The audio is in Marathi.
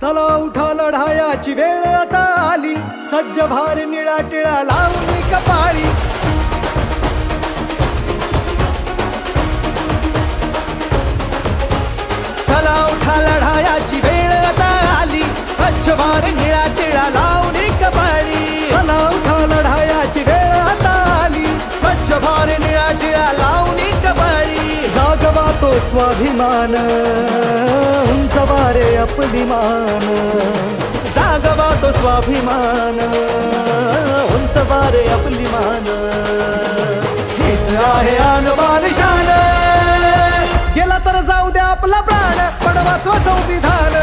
चला उठा लढायाची वेळ आता आली. सज्ज भार निळा टिळा लावून कपाळी चला उठा लढायाची वेळ आता आली. स्वच्छ भार निळा टिळा लावून कपाळी चला उठा लढायाची वेळ आता आली. स्वच्छ भार निळा टिळा लावून कपाळी जागवा तो स्वाभिमान. आपली मान जागवा तो स्वाभिमान. उंच वारे आपली मान. हीच आहे आणबान शान. गेला तर जाऊ द्या आपला प्राण. पण वाचवा संविधान.